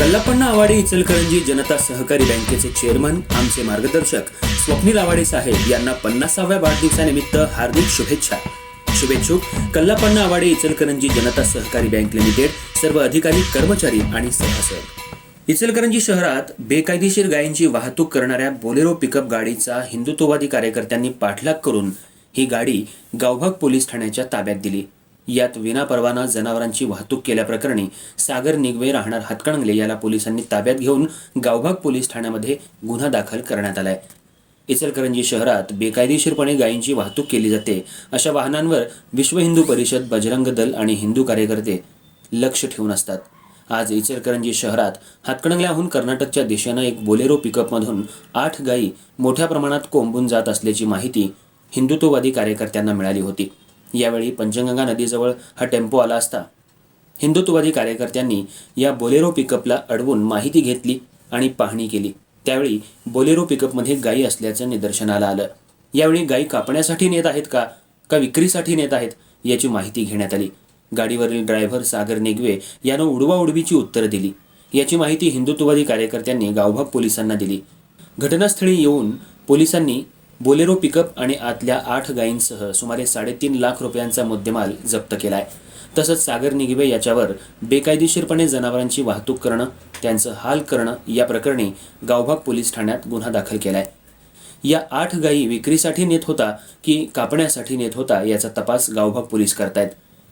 कल्लापण्णा आवाडे इचलकरंजी जनता सहकारी बँकेचे चेअरमन आमचे मार्गदर्शक स्वप्नील आवाडे साहेब यांना पन्नासाव्या वाढदिवसानिमित्त हार्दिक शुभेच्छा. शुभेच्छुक कल्लापण्णा आवाडे इचलकरंजी जनता सहकारी बँक लिमिटेड सर्व अधिकारी कर्मचारी आणि सभासद. इचलकरंजी शहरात बेकायदेशीर गायींची वाहतूक करणाऱ्या बोलेरो पिकअप गाडीचा हिंदुत्ववादी कार्यकर्त्यांनी पाठलाग करून ही गाडी गावभाग पोलीस ठाण्याच्या ताब्यात दिली. यात विनापरवाना जनावरांची वाहतूक केल्याप्रकरणी सागर निगवे राहणार हातकणंगले याला पोलिसांनी ताब्यात घेऊन गावभाग पोलीस ठाण्यामध्ये गुन्हा दाखल करण्यात आलाय. इचलकरंजी शहरात बेकायदेशीरपणे गायींची वाहतूक केली जाते अशा वाहनांवर विश्व हिंदू परिषद बजरंग दल आणि हिंदू कार्यकर्ते लक्ष ठेवून असतात. आज इचलकरंजी शहरात हातकणंगल्याहून कर्नाटकच्या दिशेनं एक बोलेरो पिकअपमधून आठ गायी मोठ्या प्रमाणात कोंबून जात असल्याची माहिती हिंदुत्ववादी कार्यकर्त्यांना मिळाली होती. यावेळी पंचगंगा नदीजवळ हा टेम्पो आला असता. हिंदुत्ववादी कार्यकर्त्यांनी या बोलेरो पिकअपला अडवून माहिती घेतली आणि पाहणी केली. त्यावेळी बोलेरो पिकअपमध्ये गायी असल्याचं निदर्शनाला आलं. यावेळी गायी कापण्यासाठी नेत आहेत का का विक्रीसाठी नेत आहेत याची माहिती घेण्यात आली. गाडीवरील ड्रायव्हर सागर निगवे यानं उडवा उडवीची उत्तरं दिली. याची माहिती हिंदुत्ववादी कार्यकर्त्यांनी गावभाग पोलिसांना दिली. घटनास्थळी येऊन पोलिसांनी बोलेरो पिकअप आणि आतल्या आठ गायींसह सुमारे साडेतीन लाख रुपयांचा मुद्देमाल जप्त केलाय. तसंच सागर निगवे याच्यावर बेकायदेशीरपणे जनावरांची वाहतूक करणं त्यांचं हाल करणं या प्रकरणी गावभाग पोलीस ठाण्यात गुन्हा दाखल केलाय. या आठ गायी विक्रीसाठी नेत होता की कापण्यासाठी नेत होता याचा तपास गावभाग पोलीस करतायत.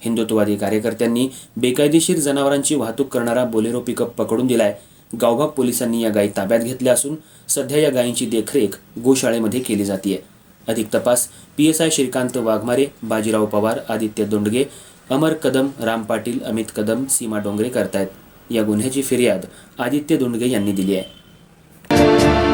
हिंदुत्ववादी कार्यकर्त्यांनी बेकायदेशीर जनावरांची वाहतूक करणारा बोलेरो पिकअप पकडून दिलाय. गावभाग पोलिसांनी या गायी ताब्यात घेतल्या असून सध्या या गायींची देखरेख गोशाळेमध्ये केली जाते अधिक तपास P S I Shrikant Waghmare Bajirao Pawar Aditya Dongre Amar Kadam Ram Patil Amit Kadam Seema Dongare करतायत. या गुन्ह्याची फिर्याद आदित्य दोंडगे यांनी दिली आहे.